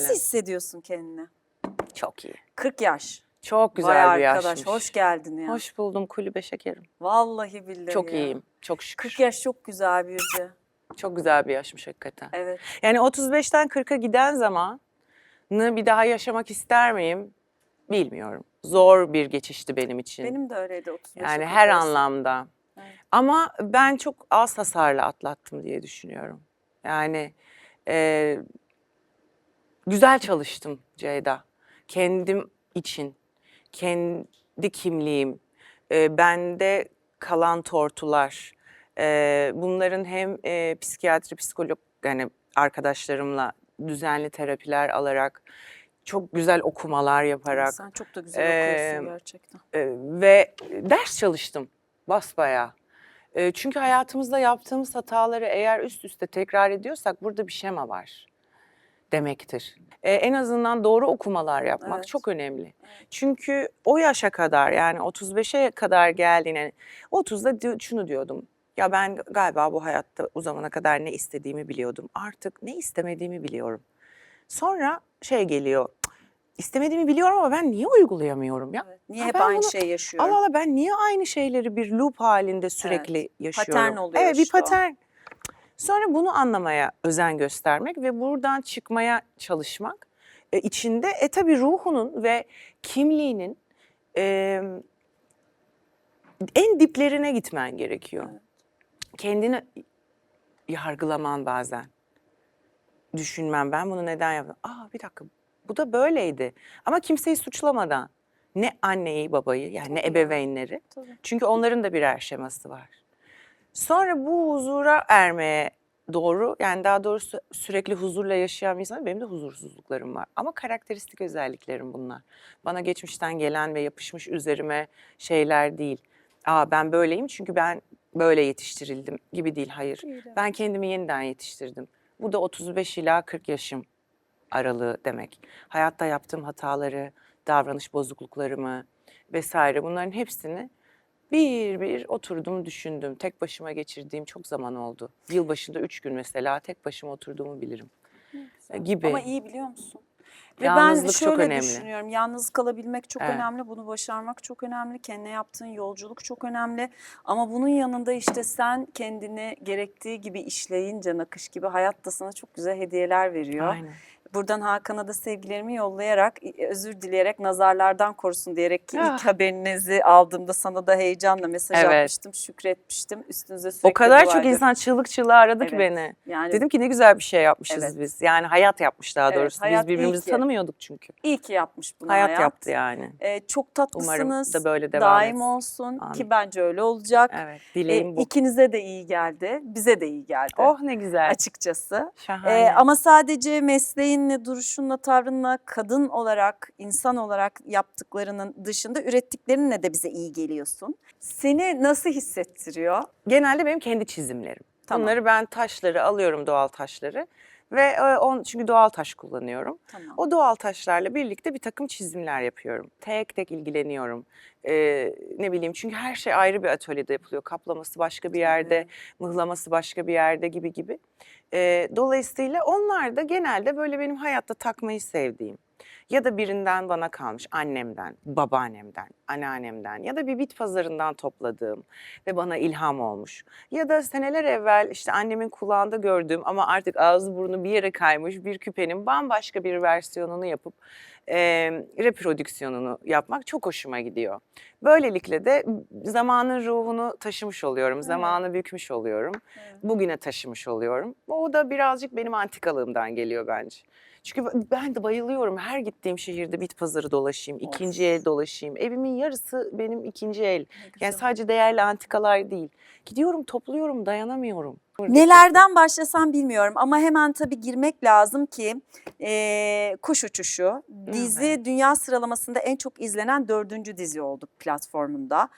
Nasıl hissediyorsun kendini? Çok iyi. 40 yaş. Çok güzel Vay bir arkadaş yaşmış. hoş geldin ya. Hoş buldum kulübe şekerim. Vallahi billahi Çok ya. iyiyim. Çok şükür. 40 yaş çok güzel bir yüzü. Çok güzel bir yaşmış hakikaten. Evet. Yani 35'ten 40'a giden zamanı bir daha yaşamak ister miyim? Bilmiyorum. Zor bir geçişti benim için. Benim de öyleydi 35 yani her anlamda. Evet. Ama ben çok az hasarla atlattım diye düşünüyorum. Yani e, güzel çalıştım Ceyda. Kendim için, kendi kimliğim, e, bende kalan tortular, e, bunların hem e, psikiyatri, psikolog yani arkadaşlarımla düzenli terapiler alarak, çok güzel okumalar yaparak Sen çok da güzel Eee, okuyorsun gerçekten. e, ve ders çalıştım basbayağı. E, çünkü hayatımızda yaptığımız hataları eğer üst üste tekrar ediyorsak burada bir şema var demektir. E, en azından doğru okumalar yapmak Evet. çok önemli. Çünkü o yaşa kadar yani 35'e kadar geldiğine 30'da di- şunu diyordum. Ya ben galiba bu hayatta o zamana kadar ne istediğimi biliyordum. Artık ne istemediğimi biliyorum. Sonra şey geliyor. "Cık, istemediğimi biliyorum ama ben niye uygulayamıyorum ya? Evet. Niye Ha, hep aynı bunu- şeyi yaşıyorum? Allah Allah ben niye aynı şeyleri bir loop halinde sürekli yaşıyorum? Patern oluyor Evet bir işte o. Sonra bunu anlamaya özen göstermek ve buradan çıkmaya çalışmak. E, içinde e tabii ruhunun ve kimliğinin e, en diplerine gitmen gerekiyor. Evet. Kendini yargılaman bazen. Düşünmem ben bunu neden yaptım? Aa bir dakika bu da böyleydi. Ama kimseyi suçlamadan. Ne anneyi babayı yani ne Tabii ya. ebeveynleri. Tabii. Çünkü onların da birer şeması var. Sonra bu huzura ermeye doğru yani daha doğrusu sürekli huzurla yaşayan bir insan benim de huzursuzluklarım var. Ama karakteristik özelliklerim bunlar. Bana geçmişten gelen ve yapışmış üzerime şeyler değil. Aa ben böyleyim çünkü ben böyle yetiştirildim gibi değil. Hayır. Ben kendimi yeniden yetiştirdim. Bu da 35 ila 40 yaşım aralığı demek. Hayatta yaptığım hataları, davranış bozukluklarımı vesaire bunların hepsini bir bir oturdum düşündüm. Tek başıma geçirdiğim çok zaman oldu. Yılbaşında üç gün mesela tek başıma oturduğumu bilirim. Güzel. gibi. Ama iyi biliyor musun? Ve ben Yalnızlık çok şöyle önemli. düşünüyorum. Yalnız kalabilmek çok Evet. önemli. Bunu başarmak çok önemli. Kendine yaptığın yolculuk çok önemli. Ama bunun yanında işte sen kendini gerektiği gibi işleyince nakış gibi hayat da sana çok güzel hediyeler veriyor. Aynen. Buradan Hakan'a da sevgilerimi yollayarak, özür dileyerek, nazarlardan korusun diyerek ki ilk Ah. haberinizi aldığımda sana da heyecanla mesaj Evet. atmıştım, şükretmiştim. Üstünüze sürekli O kadar çok ediyorum. insan çığlık çığlığa aradı ki Evet. beni. Yani Dedim ki ne güzel bir şey yapmışız Evet. biz. Yani hayat yapmış daha Evet, doğrusu. hayat biz birbirimizi ki. tanımıyorduk çünkü. iyi ki yapmış bunu Hayat, hayat. yaptı yani. Ee, çok tatlısınız. Umarım da böyle devam daim etsin. olsun Amin. ki bence öyle olacak. Evet, Ee, dileğim bu. ikinize de iyi geldi, bize de iyi geldi Oh ne güzel. açıkçası. Şahane. Ee, ama sadece mesleğinle, duruşunla, tavrınla, kadın olarak, insan olarak yaptıklarının dışında ürettiklerinle de bize iyi geliyorsun. Seni nasıl hissettiriyor? Genelde benim kendi çizimlerim. Tamam. Bunları ben taşları alıyorum doğal taşları ve e, on, çünkü doğal taş kullanıyorum. Tamam. O doğal taşlarla birlikte bir takım çizimler yapıyorum. Tek tek ilgileniyorum. Ee, ne bileyim çünkü her şey ayrı bir atölyede yapılıyor. Kaplaması başka bir yerde, mıhlaması başka bir yerde gibi gibi. Ee, dolayısıyla onlar da genelde böyle benim hayatta takmayı sevdiğim ya da birinden bana kalmış annemden, babaannemden, anneannemden ya da bir bit pazarından topladığım ve bana ilham olmuş. Ya da seneler evvel işte annemin kulağında gördüğüm ama artık ağzı burnu bir yere kaymış bir küpenin bambaşka bir versiyonunu yapıp e, reprodüksiyonunu yapmak çok hoşuma gidiyor. Böylelikle de zamanın ruhunu taşımış oluyorum, zamanı bükmüş oluyorum, Evet. bugüne taşımış oluyorum. O da birazcık benim antikalığımdan geliyor bence. Çünkü ben de bayılıyorum her gittiğim şehirde bit pazarı dolaşayım, Of. ikinci el dolaşayım. Evimin yarısı benim ikinci el. Yani sadece değerli antikalar değil. Gidiyorum topluyorum dayanamıyorum. Nelerden başlasam bilmiyorum ama hemen tabii girmek lazım ki eee, Kuş Uçuşu dizi Evet. dünya sıralamasında en çok izlenen dördüncü dizi oldu platformunda.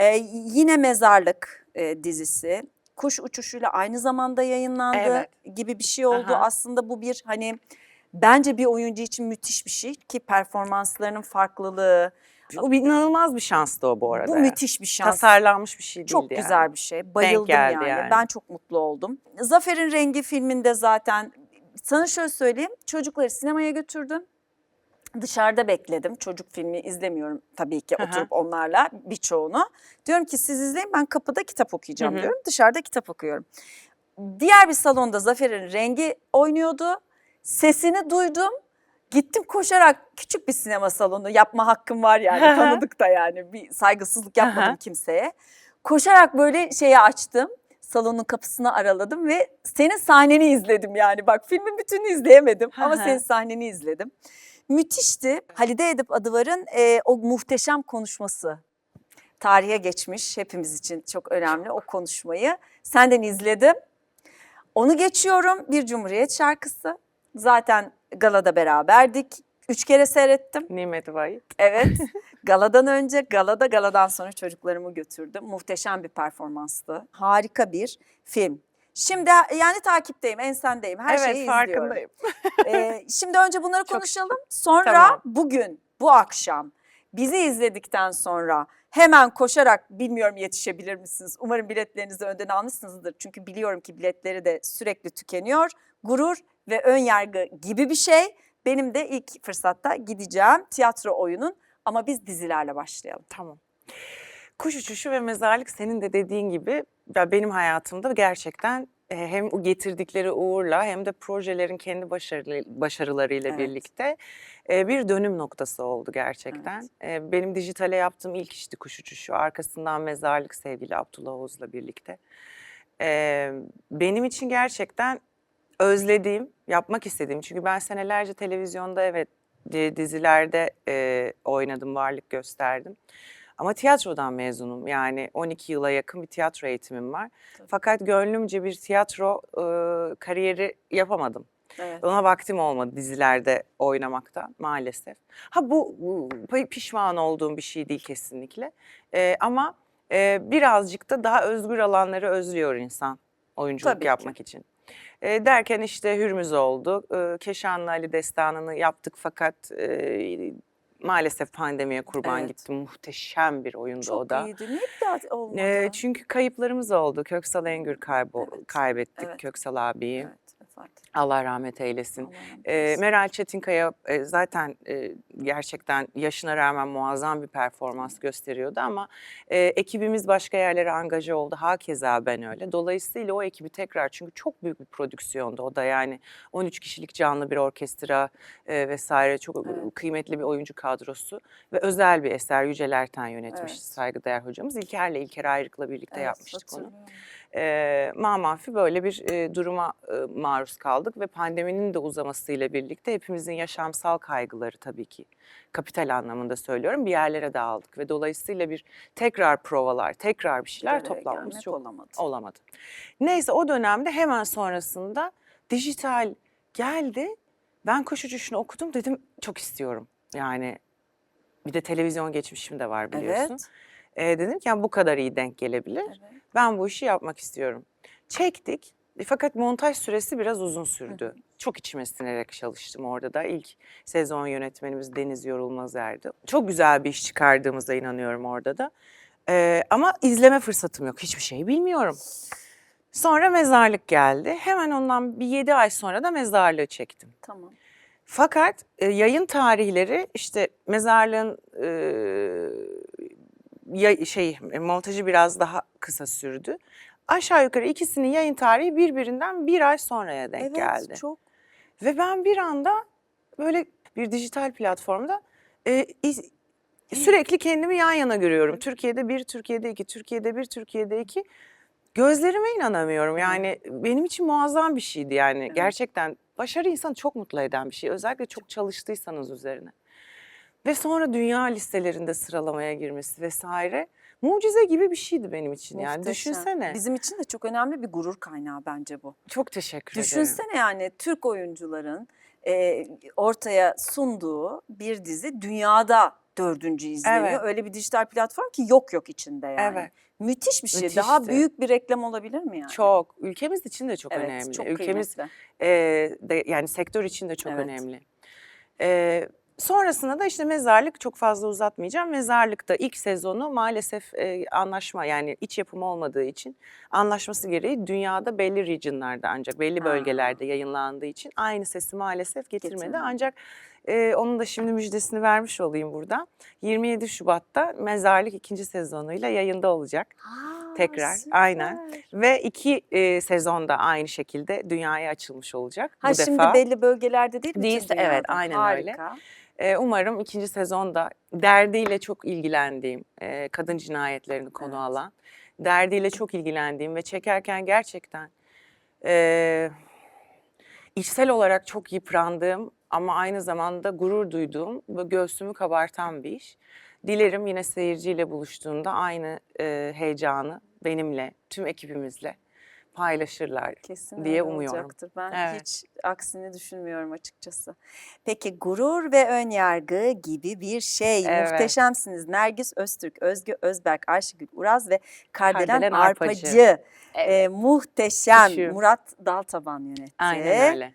Eee, yine Mezarlık eee, dizisi. Kuş Uçuşu'yla aynı zamanda yayınlandı Evet. gibi bir şey oldu. Aha. Aslında bu bir hani bence bir oyuncu için müthiş bir şey ki performanslarının farklılığı. O bir inanılmaz bir şanstı o bu arada. Bu müthiş bir şans. Tasarlanmış bir şey değildi Çok yani. güzel bir şey. Bayıldım yani. yani. Ben çok mutlu oldum. Zafer'in Rengi filminde zaten Sana şöyle söyleyeyim. Çocukları sinemaya götürdüm. Dışarıda bekledim. Çocuk filmi izlemiyorum tabii ki Hı hı. oturup onlarla birçoğunu. Diyorum ki siz izleyin ben kapıda kitap okuyacağım Hı hı. diyorum. Dışarıda kitap okuyorum. Diğer bir salonda Zafer'in rengi oynuyordu. Sesini duydum. Gittim koşarak küçük bir sinema salonu yapma hakkım var yani tanıdık da yani bir saygısızlık yapmadım kimseye. Koşarak böyle şeyi açtım. Salonun kapısını araladım ve senin sahneni izledim yani. Bak filmin bütününü izleyemedim ama senin sahneni izledim. Müthişti. Halide Edip Adıvar'ın e, o muhteşem konuşması. Tarihe geçmiş hepimiz için çok önemli o konuşmayı. Senden izledim. Onu geçiyorum bir Cumhuriyet şarkısı. Zaten galada beraberdik. Üç kere seyrettim. Nimet Vahit. Evet. Galadan önce, galada, galadan sonra çocuklarımı götürdüm. Muhteşem bir performanstı. Harika bir film. Şimdi yani takipteyim, ensendeyim. Her evet şeyi izliyorum. farkındayım. Ee, şimdi önce bunları konuşalım. Sonra Tamam. bugün, bu akşam bizi izledikten sonra hemen koşarak bilmiyorum yetişebilir misiniz? Umarım biletlerinizi önden almışsınızdır. Çünkü biliyorum ki biletleri de sürekli tükeniyor. Gurur ve ön yargı gibi bir şey. Benim de ilk fırsatta gideceğim tiyatro oyunun ama biz dizilerle başlayalım. Tamam. Kuş uçuşu ve mezarlık senin de dediğin gibi ya benim hayatımda gerçekten e, hem o getirdikleri uğurla hem de projelerin kendi başarılı, başarılarıyla Evet. birlikte e, bir dönüm noktası oldu gerçekten. E, Benim dijitale yaptığım ilk işti kuş uçuşu. Arkasından mezarlık sevgili Abdullah Oğuz'la birlikte. Benim için gerçekten özlediğim, yapmak istediğim. Çünkü ben senelerce televizyonda evet di- dizilerde e, oynadım, varlık gösterdim. Ama tiyatrodan mezunum. Yani 12 yıla yakın bir tiyatro eğitimim var. Tabii. Fakat gönlümce bir tiyatro e, kariyeri yapamadım. Evet. Ona vaktim olmadı dizilerde oynamaktan maalesef. Ha bu, bu pi- pişman olduğum bir şey değil kesinlikle. E, ama e, birazcık da daha özgür alanları özlüyor insan oyunculuk Tabii ki. yapmak için. E, derken işte Hürmüz oldu. E, Keşanlı Ali destanını yaptık fakat e, maalesef pandemiye kurban Evet. gittim. Muhteşem bir oyundu Çok o da. iyiydi. Niye bir olmadı? E, çünkü kayıplarımız oldu. Köksal Engür kaybo Evet, kaybettik evet. Köksal abiyi. Evet, etti. Allah rahmet eylesin. Allah rahmet E, eylesin. Meral Çetinkaya e, zaten e, gerçekten yaşına rağmen muazzam bir performans gösteriyordu ama e, ekibimiz başka yerlere angaje oldu. Hakeza ben öyle. Dolayısıyla o ekibi tekrar çünkü çok büyük bir prodüksiyondu o da yani 13 kişilik canlı bir orkestra e, vesaire çok Evet. kıymetli bir oyuncu kadrosu ve özel bir eser Yücel Erten yönetmiş Evet. saygıdeğer hocamız. İlker'le İlker Ayrık'la birlikte Evet, yapmıştık onu. E, mamafi böyle bir e, duruma e, maruz kaldık ve pandeminin de uzamasıyla birlikte hepimizin yaşamsal kaygıları tabii ki kapital anlamında söylüyorum bir yerlere dağıldık ve dolayısıyla bir tekrar provalar, tekrar bir şeyler toplanmamız çok olamadı. olamadı. Neyse o dönemde hemen sonrasında dijital geldi. Ben kuş uçuşunu okudum dedim çok istiyorum. Yani bir de televizyon geçmişim de var biliyorsun. Evet. E, dedim ki "Ya bu kadar iyi denk gelebilir. evet. Ben bu işi yapmak istiyorum. Çektik e, fakat montaj süresi biraz uzun sürdü. Çok içime sinerek çalıştım orada da. İlk sezon yönetmenimiz Deniz Yorulmazer'di. Çok güzel bir iş çıkardığımıza inanıyorum orada da. Ee, ama izleme fırsatım yok. Hiçbir şey bilmiyorum. Sonra mezarlık geldi. Hemen ondan bir yedi ay sonra da mezarlığı çektim. Tamam. Fakat e, yayın tarihleri işte mezarlığın e, ya- şey e, montajı biraz daha kısa sürdü. Aşağı yukarı ikisinin yayın tarihi birbirinden bir ay sonraya denk evet geldi. çok. Ve ben bir anda böyle bir dijital platformda e, iz- sürekli kendimi yan yana görüyorum. Türkiye'de bir, Türkiye'de iki, Türkiye'de bir, Türkiye'de iki. Gözlerime inanamıyorum. Yani benim için muazzam bir şeydi yani. Evet. Gerçekten başarı insanı çok mutlu eden bir şey. Özellikle çok çalıştıysanız üzerine. Ve sonra dünya listelerinde sıralamaya girmesi vesaire. Mucize gibi bir şeydi benim için yani. Muhteşem. Düşünsene. Bizim için de çok önemli bir gurur kaynağı bence bu. Çok teşekkür ederim. Düşünsene yani Türk oyuncuların e, ortaya sunduğu bir dizi dünyada dördüncü izleniyor. Evet. Öyle bir dijital platform ki yok yok içinde yani. Evet. Müthiş bir şey. Daha Müthişti. büyük bir reklam olabilir mi yani? Çok. Ülkemiz için de çok evet, önemli. Çok Ülkemiz kıymetli. e, de, yani sektör için de çok Evet. önemli. E, Sonrasında da işte mezarlık çok fazla uzatmayacağım. Mezarlıkta ilk sezonu maalesef e, anlaşma yani iç yapımı olmadığı için anlaşması gereği dünyada belli regionlarda ancak belli bölgelerde yayınlandığı için aynı sesi maalesef getirmedi. Getirmedi. Ancak e, onun da şimdi müjdesini vermiş olayım burada. 27 Şubat'ta Mezarlık ikinci sezonuyla yayında olacak. Aa, Tekrar, süper. aynen. Ve iki e, sezonda aynı şekilde dünyaya açılmış olacak Ha bu şimdi defa. belli bölgelerde değil mi? Değilse bütün evet, dünyada? aynen öyle. Harika. Ee, umarım ikinci sezonda derdiyle çok ilgilendiğim, e, kadın cinayetlerini konu Evet. alan, derdiyle çok ilgilendiğim ve çekerken gerçekten e, içsel olarak çok yıprandığım ama aynı zamanda gurur duyduğum ve göğsümü kabartan bir iş. Dilerim yine seyirciyle buluştuğunda aynı e, heyecanı benimle, tüm ekibimizle paylaşırlar. Kesin diye umuyorum. olacaktır. Ben Evet. hiç aksini düşünmüyorum açıkçası. Peki gurur ve ön yargı gibi bir şey. Evet. Muhteşemsiniz. Nergis Öztürk, Özge Özberk, Ayşegül Uraz ve Kardelen, Kardelen Arpacı. Arpacı. Ee, muhteşem. Küçüğüm. Murat Daltaban yönetti. Aynen öyle.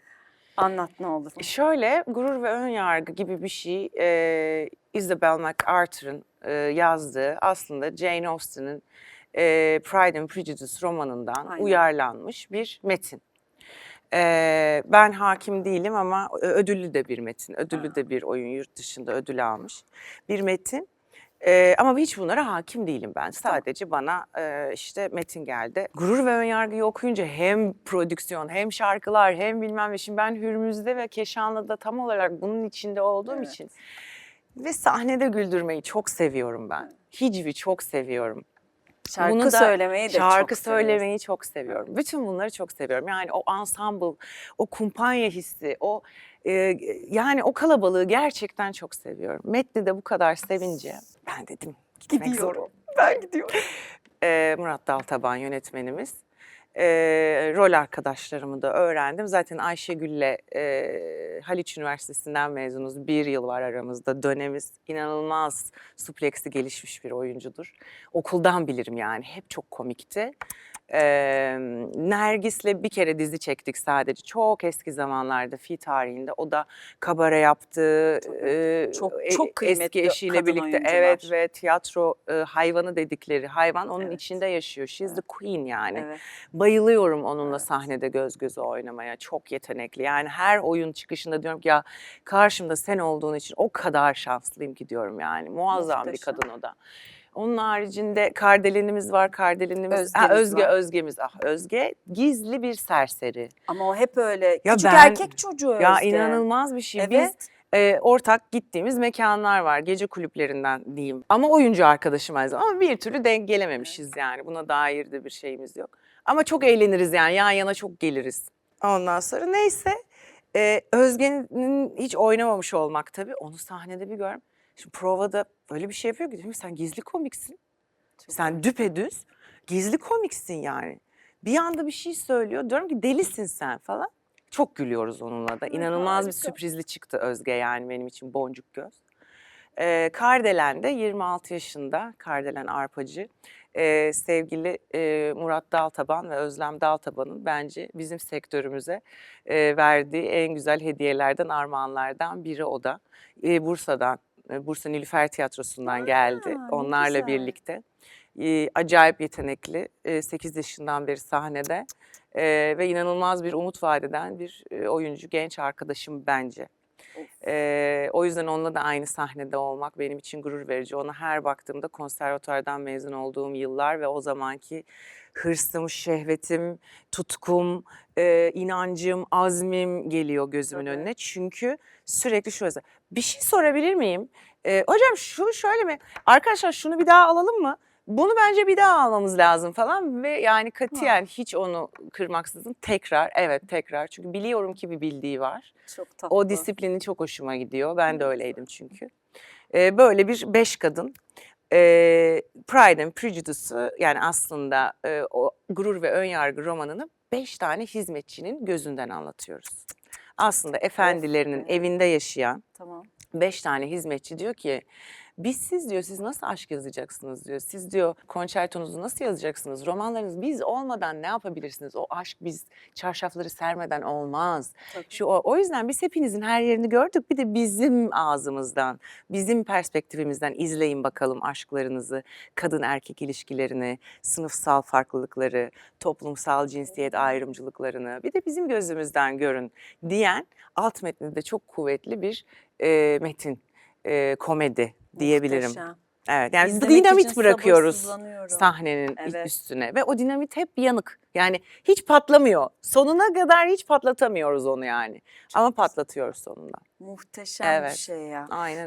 Anlat ne olur. Şöyle gurur ve ön yargı gibi bir şey e, Isabel MacArthur'ın e, yazdığı aslında Jane Austen'ın e, Pride and Prejudice romanından Aynen. uyarlanmış bir metin. E, ben hakim değilim ama ödüllü de bir metin, ödüllü de bir oyun yurt dışında ödül almış bir metin. E, ama hiç bunlara hakim değilim ben. Sadece bana e, işte metin geldi. Gurur ve Önyargı'yı okuyunca hem prodüksiyon hem şarkılar hem bilmem ne. Şimdi ben Hürmüz'de ve Keşanlı'da tam olarak bunun içinde olduğum Evet. için ve sahnede güldürmeyi çok seviyorum ben. Hicvi çok seviyorum. Şarkı Bunu da- söylemeyi de Şarkı çok söylemeyi çok seviyorum. Bütün bunları çok seviyorum. Yani o ensemble, o kumpanya hissi, o e, yani o kalabalığı gerçekten çok seviyorum. Metni de bu kadar sevince ben dedim gitmek Gidiyorum. Ben gidiyorum. Ee, Murat Daltaban yönetmenimiz. Ee, rol arkadaşlarımı da öğrendim. Zaten Ayşegül'le e, Haliç Üniversitesi'nden mezunuz. Bir yıl var aramızda. Dönemiz inanılmaz supleksi gelişmiş bir oyuncudur. Okuldan bilirim yani. Hep çok komikti. Ee, Nergis'le bir kere dizi çektik sadece. Çok eski zamanlarda fi tarihinde. O da kabare yaptı. Çok- e- çok kıymetli Eski eşiyle birlikte. oyuncular. Evet ve tiyatro e, hayvanı dedikleri hayvan onun Evet. içinde yaşıyor. She's the queen yani. Evet. Bayılıyorum onunla Evet. sahnede göz göze oynamaya. Çok yetenekli. Yani her oyun çıkışında diyorum ki ya karşımda sen olduğun için o kadar şanslıyım ki diyorum yani. Muazzam bir Muhteşem. kadın o da. Onun haricinde Kardelenimiz var. Kardelenimiz. Özgemiz ha, Özge var. Özgemiz. Ah Özge gizli bir serseri. Ama o hep öyle. Ya Küçük ben- erkek çocuğu Ya Özge. inanılmaz bir şey. Evet. Biz e, ortak gittiğimiz mekanlar var. Gece kulüplerinden diyeyim. Ama oyuncu arkadaşım aynı zamanda. Ama bir türlü denk gelememişiz yani. Buna dair de bir şeyimiz yok. Ama çok eğleniriz yani. Yan yana çok geliriz. Ondan sonra neyse. E, Özge'nin hiç oynamamış olmak tabii. Onu sahnede bir görüm. Şimdi provada öyle bir şey yapıyor ki sen gizli komiksin. Çok Sen düpedüz gizli komiksin yani. Bir anda bir şey söylüyor. Diyorum ki delisin sen falan. Çok gülüyoruz onunla da. İnanılmaz bir sürprizli çıktı Özge yani benim için boncuk göz. Ee, Kardelen'de 26 yaşında Kardelen Arpacı. Ee, sevgili e, Murat Daltaban ve Özlem Daltaban'ın bence bizim sektörümüze e, verdiği en güzel hediyelerden, armağanlardan biri o da. E, Bursa'dan, e, Bursa Nilüfer Tiyatrosu'ndan Aa, geldi onlarla güzel. birlikte. E, acayip yetenekli, e, 8 yaşından beri sahnede e, ve inanılmaz bir umut vadeden bir oyuncu, genç arkadaşım bence. Ee, o yüzden onunla da aynı sahnede olmak benim için gurur verici. Ona her baktığımda konservatuardan mezun olduğum yıllar ve o zamanki hırsım, şehvetim, tutkum, e, inancım, azmim geliyor gözümün Tabii. önüne. Çünkü sürekli şurası. Bir şey sorabilir miyim? Ee, hocam şu şöyle mi? Arkadaşlar şunu bir daha alalım mı? Bunu bence bir daha almamız lazım falan ve yani katiyen hiç onu kırmaksızın tekrar evet tekrar çünkü biliyorum ki bir bildiği var. Çok tatlı. O disiplini çok hoşuma gidiyor. Ben de öyleydim çünkü. Ee, böyle bir beş kadın. Ee, Pride and Prejudice'ı yani aslında e, o Gurur ve Önyargı romanını beş tane hizmetçinin gözünden anlatıyoruz. Aslında efendilerinin evet. evinde yaşayan Tamam. beş tane hizmetçi diyor ki Biz siz diyor siz nasıl aşk yazacaksınız diyor. Siz diyor konçertonuzu nasıl yazacaksınız? Romanlarınız biz olmadan ne yapabilirsiniz? O aşk biz çarşafları sermeden olmaz. Tabii. Şu o, o yüzden biz hepinizin her yerini gördük. Bir de bizim ağzımızdan, bizim perspektifimizden izleyin bakalım aşklarınızı, kadın erkek ilişkilerini, sınıfsal farklılıkları, toplumsal cinsiyet ayrımcılıklarını. Bir de bizim gözümüzden görün diyen alt metninde çok kuvvetli bir e, metin, e, komedi diyebilirim. Muhteşem. Evet yani İzlemek dinamit bırakıyoruz sahnenin Evet. üstüne ve o dinamit hep yanık. Yani hiç patlamıyor. Sonuna kadar hiç patlatamıyoruz onu yani. Ama patlatıyoruz sonunda. Muhteşem bir Evet. şey ya. Aynen